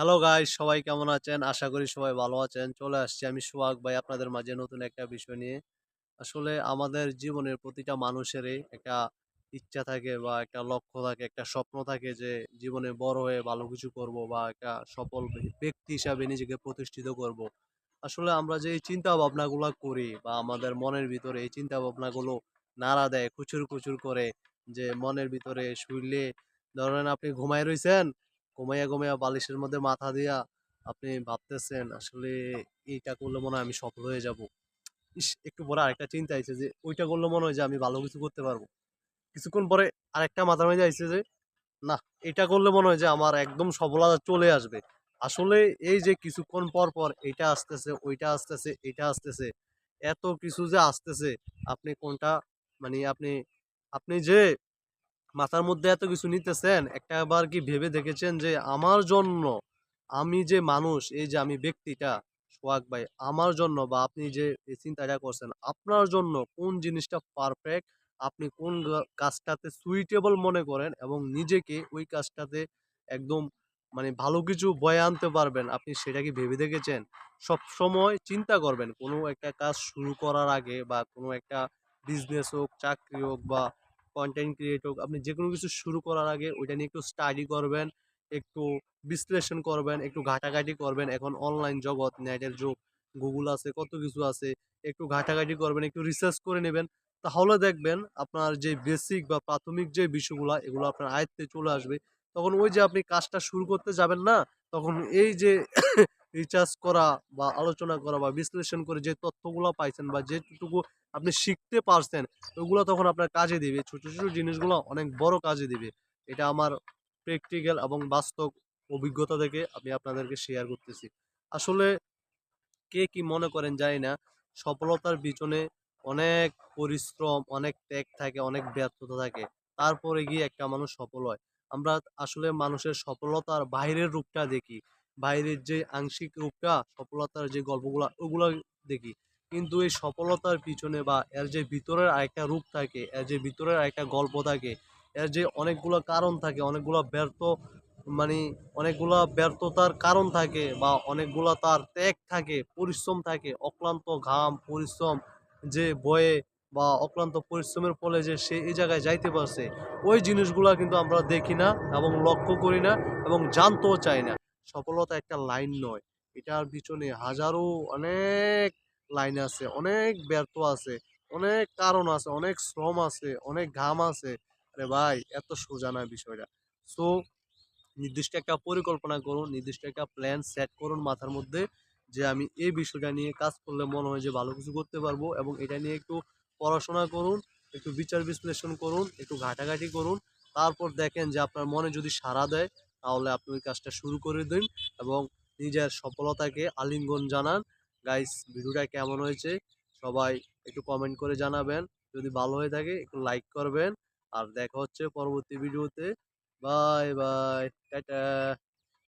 Hello guys সবাই কেমন আছেন? আশা করি সবাই ভালো আছেন। চলে আসছি আমি সোহাগ ভাই আপনাদের মাঝে নতুন একটা বিষয় নিয়ে। আসলে আমাদের জীবনের প্রতিটা মানুষেরই একটা ইচ্ছা থাকে বা একটা লক্ষ্য থাকে, একটা স্বপ্ন থাকে যে জীবনে বড় হয়ে ভালো কিছু করব বা একটা সফল ব্যক্তি হিসাবে নিজেকে প্রতিষ্ঠিত করব। আসলে আমরা যে এই চিন্তা ভাবনাগুলা করি বা আমাদের মনের ভিতরে এই চিন্তা ভাবনাগুলো নাড়া দেয় কুচুর, কুচুর করে যে মনের ভিতরে শুইলে ধরেন আপনি ঘুমায় রইছেন ঘুমাইয়া, ঘুমাইয়া বালিশের মধ্যে মাথা দিয়া আপনি ভাবতেছেন আসলে এইটা করলে মনে হয় আমি সফল হয়ে যাব। ইস! একটু পরে আরেকটা চিন্তা আইছে যে ওইটা করলে মনে হয় যে আমি ভালো কিছু করতে পারব। কিছুক্ষণ পরে আরেকটা মাথার মধ্যে আইছে যে না এটা করলে মনে হয় যে আমার একদম সফলতা চলে আসবে। আসলে এই যে কিছুক্ষণ পর, পর এইটা আসতেছে, ওইটা আসতেছে, এইটা আসতেছে। এত কিছু যে আসতেছে আপনি কোনটা মানে আপনি, আপনি যে মাথার মধ্যে এত কিছু নিতেছেন, একটাবার কি ভেবে দেখেছেন যে আমার জন্য, আমি যে মানুষ, এই যে আমি ব্যক্তিটা সোহাগ ভাই, আমার জন্য বা আপনি যে চিন্তাটা করছেন, আপনার জন্য কোন জিনিসটা পারফেক্ট, আপনি কোন কাজটাতে সুইটেবল মনে করেন এবং নিজেকে ওই কাজটাতে একদম মানে ভালো কিছু বয়ে আনতে পারবেন, আপনি সেটা কি ভেবে দেখেছেন? সবসময় চিন্তা করবেন কোনো একটা কাজ শুরু করার আগে বা কোনো একটা বিজনেস হোক, চাকরি হোক বা কনটেন্ট ক্রিয়েট হোক, আপনি যেকোনো কিছু শুরু করার আগে ওইটা নিয়ে একটু স্টাডি করবেন, একটু বিশ্লেষণ করবেন, একটু ঘাটাঘাটি করবেন। এখন অনলাইন জগৎ, নেটের যুগ, গুগল আছে, কত কিছু আছে। একটু ঘাটাঘাটি করবেন, একটু রিসার্চ করে নেবেন। তাহলে দেখবেন আপনার যে বেসিক বা প্রাথমিক যে বিষয়গুলো এগুলো আপনার আয়ত্তে চলে আসবে। তখন ওই যে আপনি কাজটা শুরু করতে যাবেন না? তখন এই যে রিসার্চ করা বা আলোচনা করা বা বিশ্লেষণ করে যে তথ্যগুলো পাইছেন বা যেটুকু আপনি শিখতে পারছেন ওগুলো তখন আপনার কাজে দিবে। ছোট, ছোট জিনিসগুলো অনেক বড় কাজে দিবে। এটা আমার প্র্যাকটিক্যাল এবং বাস্তব অভিজ্ঞতা থেকে আমি আপনাদেরকে শেয়ার করতেছি। আসলে কে কি মনে করেন জানি না। সফলতার পিছনে অনেক পরিশ্রম, অনেক ত্যাগ থাকে, অনেক ব্যর্থতা থাকে। তারপরে গিয়ে একটা মানুষ সফল হয়। আমরা আসলে মানুষের সফলতার বাইরের রূপটা দেখি। বাইরের যে আংশিক রূপটা, সফলতার যে গল্পগুলো ওগুলো দেখি। কিন্তু এই সফলতার পিছনে বা এর যে ভিতরের আরেকটা রূপ থাকে, এর যে ভিতরের আরেকটা গল্প থাকে, এর যে অনেকগুলো কারণ থাকে, অনেকগুলো ব্যর্থ মানে অনেকগুলো ব্যর্থতার কারণ থাকে বা অনেকগুলো তার ত্যাগ থাকে, পরিশ্রম থাকে, অক্লান্ত ঘাম, পরিশ্রম যে বয়ে বা অক্লান্ত পরিশ্রমের ফলে যে সে এই জায়গায় যাইতে পারছে, ওই জিনিসগুলো কিন্তু আমরা দেখি না এবং লক্ষ্য করি না এবং জানতেও চাই না। সফলতা একটা লাইন নয়। এটার পিছনে হাজারো অনেক লাইন আছে, অনেক ব্যর্থ আছে, অনেক কারণ আছে, অনেক শ্রম আছে, অনেক ঘাম আছে। আরে ভাই এত সোজা না বিষয়টা। সো নির্দিষ্ট একটা পরিকল্পনা করুন, নির্দিষ্ট একটা প্ল্যান সেট করুন মাথার মধ্যে যে আমি এই বিষয়টা নিয়ে কাজ করলে মনে হয় যে ভালো কিছু করতে পারব এবং এটা নিয়ে একটু পড়াশোনা করুন, একটু বিচার বিশ্লেষণ করুন, একটু ঘাটাঘাটি করুন। তারপর দেখেন যে আপনার মনে যদি সাড়া দেয় তাহলে আপনি ওই কাজটা শুরু করে দিন এবং নিজের সফলতাকে আলিঙ্গন জানান। গাইস ভিডিওটা কেমন হয়েছে সবাই একটু কমেন্ট করে জানাবেন। যদি ভালো হয়ে থাকে একটু লাইক করবেন। আর দেখা হচ্ছে পরবর্তী ভিডিওতে। Bye, bye. টাটা।